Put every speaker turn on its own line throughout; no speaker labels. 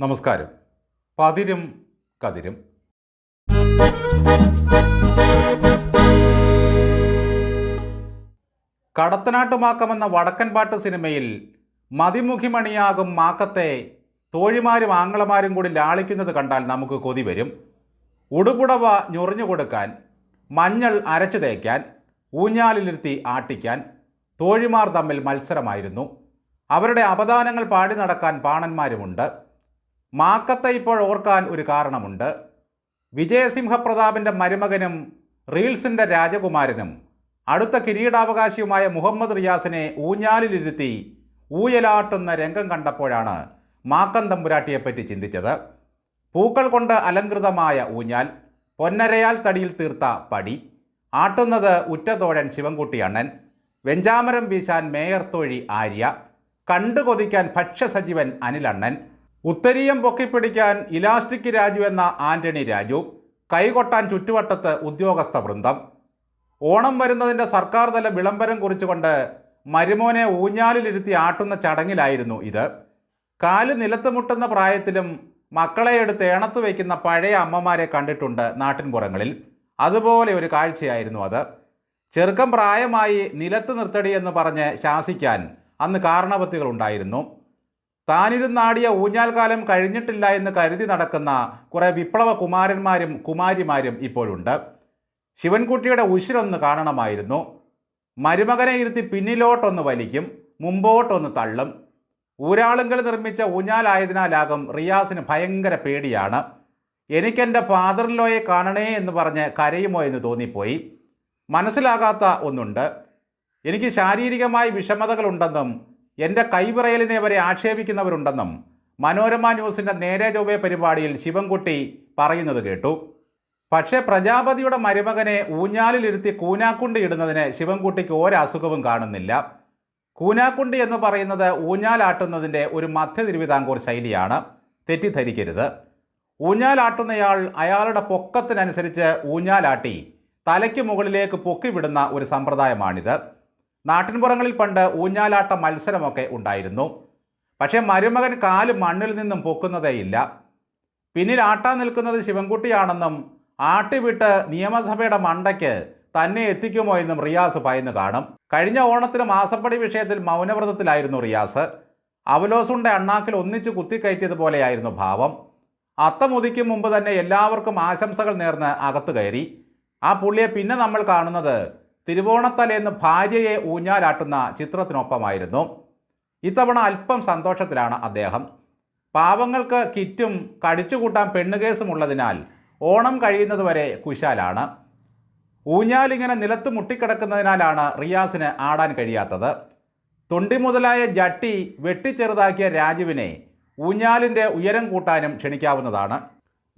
നമസ്കാരം. പതിരും കതിരും. കടത്തനാട്ടുമാക്കമെന്ന മാക്കം എന്ന വടക്കൻ പാട്ട് സിനിമയിൽ മതിമുഖിമണിയാകും മാക്കത്തെ തോഴിമാരും ആങ്ങളമാരും കൂടി ലാളിക്കുന്നത് കണ്ടാൽ നമുക്ക് കൊതി വരും. ഉടുപുടവ ഞൊറിഞ്ഞു കൊടുക്കാൻ മഞ്ഞൾ അരച്ചു തേക്കാൻ ഊഞ്ഞാലിലിരുത്തി ആട്ടിക്കാൻ തോഴിമാർ തമ്മിൽ മത്സരമായിരുന്നു. അവരുടെ അപദാനങ്ങൾ പാടി നടക്കാൻ പാണന്മാരുമുണ്ട്. മാക്കത്തെ ഇപ്പോൾ ഓർക്കാൻ ഒരു കാരണമുണ്ട്. വിജയസിംഹപ്രതാപിന്റെ മരുമകനും റീൽസിന്റെ രാജകുമാരനും അടുത്ത കിരീടാവകാശിയുമായ മുഹമ്മദ് റിയാസിനെ ഊഞ്ഞാലിലിരുത്തി ഊയലാട്ടുന്ന രംഗം കണ്ടപ്പോഴാണ് മാക്കം തമ്പുരാട്ടിയെപ്പറ്റി ചിന്തിച്ചത്. പൂക്കൾ കൊണ്ട് അലങ്കൃതമായ ഊഞ്ഞാൽ പൊന്നരയാൽ തടിയിൽ തീർത്ത പടി ആട്ടുന്നത് ഉറ്റതോഴൻ ശിവൻകുട്ടി അണ്ണൻ വെഞ്ചാമരം വീശാൻ മേയർ തൊഴി ആര്യ കണ്ടു കൊതിക്കാൻ ഭക്ഷ്യസജീവൻ അനിലണ്ണൻ ഉത്തരീയം പൊക്കിപ്പിടിക്കാൻ ഇലാസ്റ്റിക് രാജു എന്ന ആന്റണി രാജു കൈകൊട്ടാൻ ചുറ്റുവട്ടത്ത് ഉദ്യോഗസ്ഥ വൃന്ദം. ഓണം വരുന്നതിന്റെ സർക്കാർ തല വിളംബരം കുറിച്ചുകൊണ്ട് മരുമോനെ ഊഞ്ഞാലിലിരുത്തി ആട്ടുന്ന ചടങ്ങിലായിരുന്നു ഇത്. കാൽ നിലത്ത് മുട്ടുന്ന പ്രായത്തിലും മക്കളെ എടുത്ത് ഏണത്ത് വയ്ക്കുന്ന പഴയ അമ്മമാരെ കണ്ടിട്ടുണ്ട് നാട്ടിൻപുറങ്ങളിൽ. അതുപോലെ ഒരു കാഴ്ചയായിരുന്നു അത്. ചെറുക്കം പ്രായമായി നിലത്ത് നിർത്തടി എന്ന് പറഞ്ഞ് ശാസിക്കാൻ അന്ന് കാരണവത്തികളുണ്ടായിരുന്നു. താനിരുന്നാടിയ ഊഞ്ഞാൽക്കാലം കഴിഞ്ഞിട്ടില്ല എന്ന് കരുതി നടക്കുന്ന കുറേ വിപ്ലവ കുമാരന്മാരും കുമാരിമാരും ഇപ്പോഴുണ്ട്. ശിവൻകുട്ടിയുടെ ഉശിരൊന്ന് കാണണമായിരുന്നു. മരുമകനെ ഇരുത്തി പിന്നിലോട്ടൊന്ന് വലിക്കും മുമ്പോട്ടൊന്ന് തള്ളും. ഊരാളുങ്കൽ നിർമ്മിച്ച ഊഞ്ഞാലായതിനാലാകും റിയാസിന് ഭയങ്കര പേടിയാണ്. എനിക്കെന്റെ ഫാദറിലോയെ കാണണേ എന്ന് പറഞ്ഞ് കരയുമോ എന്ന് തോന്നിപ്പോയി. മനസ്സിലാകാത്ത ഒന്നുണ്ട്. എനിക്ക് ശാരീരികമായി വിഷമതകളുണ്ടെന്നും എന്റെ കൈവിറയലിനെ വരെ ആക്ഷേപിക്കുന്നവരുണ്ടെന്നും മനോരമ ന്യൂസിന്റെ നേരെ ചൊവ്വേ പരിപാടിയിൽ ശിവൻകുട്ടി പറയുന്നത് കേട്ടു. പക്ഷേ പ്രജാപതിയുടെ മരുമകനെ ഊഞ്ഞാലിലിരുത്തി കൂനാക്കുണ്ടി ഇടുന്നതിന് ശിവൻകുട്ടിക്ക് ഒരസുഖവും കാണുന്നില്ല. കൂനാക്കുണ്ടി എന്ന് പറയുന്നത് ഊഞ്ഞാലാട്ടുന്നതിന്റെ ഒരു മധ്യ തിരുവിതാംകൂർ ശൈലിയാണ്. തെറ്റിദ്ധരിക്കരുത്. ഊഞ്ഞാലാട്ടുന്നയാൾ അയാളുടെ പൊക്കത്തിനനുസരിച്ച് ഊഞ്ഞാലാട്ടി തലയ്ക്ക് മുകളിലേക്ക് പൊക്കിവിടുന്ന ഒരു സമ്പ്രദായമാണിത്. നാട്ടിൻപുറങ്ങളിൽ പണ്ട് ഊഞ്ഞാലാട്ട മത്സരമൊക്കെ ഉണ്ടായിരുന്നു. പക്ഷേ മരുമകൻ കാൽ മണ്ണിൽ നിന്നും പൊക്കുന്നതേയില്ല പിന്നിൽ ആട്ടാൻ നിൽക്കുന്നത് ശിവൻകുട്ടിയാണെന്നും ആട്ടിവിട്ട് നിയമസഭയുടെ മണ്ടയ്ക്ക് തന്നെ എത്തിക്കുമോ എന്നും റിയാസ് ഭയന്ന് കാണും. കഴിഞ്ഞ ഓണത്തിന് മാസപ്പടി വിഷയത്തിൽ മൗനവ്രതത്തിലായിരുന്നു റിയാസ്. അവലോസുണ്ട അണ്ണാക്കിൽ ഒന്നിച്ച് കുത്തിക്കയറ്റിയതുപോലെയായിരുന്നു ഭാവം. അത്തമുതിക്കും മുമ്പ് തന്നെ എല്ലാവർക്കും ആശംസകൾ നേർന്ന് അകത്തു കയറി. ആ പുള്ളിയെ പിന്നെ നമ്മൾ കാണുന്നത് തിരുവോണത്തലേന്ന് ഭാര്യയെ ഊഞ്ഞാലാട്ടുന്ന ചിത്രത്തിനൊപ്പമായിരുന്നു. ഇത്തവണ അല്പം സന്തോഷത്തിലാണ് അദ്ദേഹം. പാവങ്ങൾക്ക് കിറ്റും കടിച്ചുകൂട്ടാൻ പെണ്ണുകേസും ഉള്ളതിനാൽ ഓണം കഴിയുന്നതുവരെ കുശാലാണ്. ഊഞ്ഞാലിങ്ങനെ നിലത്ത് മുട്ടിക്കിടക്കുന്നതിനാലാണ് റിയാസിന് ആടാൻ കഴിയാത്തത്. തൊണ്ടി മുതലായ ജട്ടി വെട്ടിച്ചെറുതാക്കിയ രാജുവിനെ ഊഞ്ഞാലിന്റെ ഉയരം കൂട്ടാനും ക്ഷണിക്കാവുന്നതാണ്.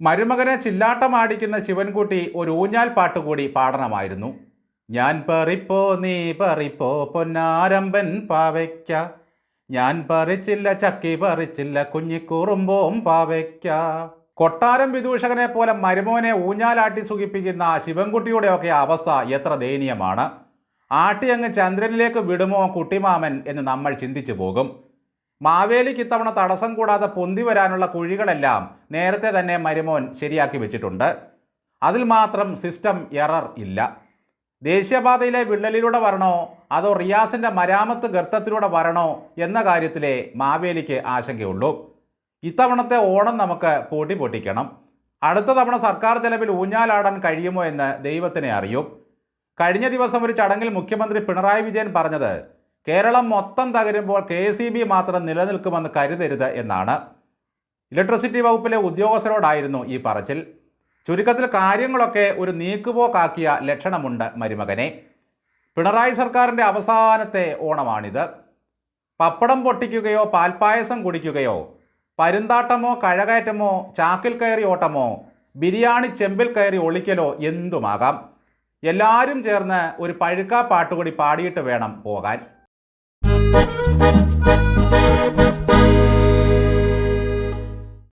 മരുമകനെ ചില്ലാട്ടമാടിക്കുന്ന ശിവൻകുട്ടി ഒരു ഊഞ്ഞാൽ പാട്ടുകൂടി പാടണമായിരുന്നു. ഞാൻ പറിപ്പോ നീ പറിപ്പോ പൊന്നാരമ്പൻ പാവയ്ക്ക. ഞാൻ പറിച്ചില്ല ചക്കി പറിച്ചില്ല കുഞ്ഞിക്കുറുമ്പോം പാവയ്ക്ക. കൊട്ടാരം വിദൂഷകനെ പോലെ മരുമോനെ ഊഞ്ഞാലാട്ടി സുഖിപ്പിക്കുന്ന ശിവൻകുട്ടിയുടെയൊക്കെ അവസ്ഥ എത്ര ദയനീയമാണ്. ആട്ടി അങ്ങ് ചന്ദ്രനിലേക്ക് വിടുമോ കുട്ടിമാമൻ എന്ന് നമ്മൾ ചിന്തിച്ചു പോകും. മാവേലിക്ക് ഇത്തവണ തടസ്സം കൂടാതെ പൊന്തി വരാനുള്ള കുഴികളെല്ലാം നേരത്തെ തന്നെ മരുമോൻ ശരിയാക്കി വെച്ചിട്ടുണ്ട്. അതിൽ മാത്രം സിസ്റ്റം എറർ ഇല്ല. ദേശീയപാതയിലെ വിള്ളലിലൂടെ വരണോ? അതോ റിയാസിന്റെ മരാമത്ത് ഗർത്തത്തിലൂടെ വരണോ? എന്ന കാര്യത്തിലെ മാവേലിക്ക് ആശങ്കയുള്ളൂ. ഇത്തവണത്തെ ഓണം നമുക്ക് പൊടി പൊട്ടിക്കണം. അടുത്ത തവണ സർക്കാർ ചെലവിൽ ഊഞ്ഞാലാടാൻ കഴിയുമോ എന്ന് ദൈവത്തിനെ അറിയും. കഴിഞ്ഞ ദിവസം ഒരു ചടങ്ങിൽ മുഖ്യമന്ത്രി പിണറായി വിജയൻ പറഞ്ഞത് കേരളം മൊത്തം തകരുമ്പോൾ കെ മാത്രം നിലനിൽക്കുമെന്ന് കരുതരുത് എന്നാണ്. ഇലക്ട്രിസിറ്റി വകുപ്പിലെ ഉദ്യോഗസ്ഥരോടായിരുന്നു ഈ പറച്ചിൽ. ചുരുക്കത്തിൽ കാര്യങ്ങളൊക്കെ ഒരു നീക്കുപോക്കാക്കിയ ലക്ഷണമുണ്ട് മരുമകനെ. പിണറായി സർക്കാരിന്റെ അവസാനത്തെ ഓണമാണിത്. പപ്പടം പൊട്ടിക്കുകയോ പാൽപ്പായസം കുടിക്കുകയോ പരുന്താട്ടമോ കഴകയറ്റമോ ചാക്കിൽ കയറി ഓട്ടമോ ബിരിയാണി ചെമ്പിൽ കയറി ഒളിക്കലോ എന്തുമാകാം? എല്ലാവരും ചേർന്ന് ഒരു പഴുക്കാ പാട്ടുകൂടി പാടിയിട്ട് വേണം പോകാൻ.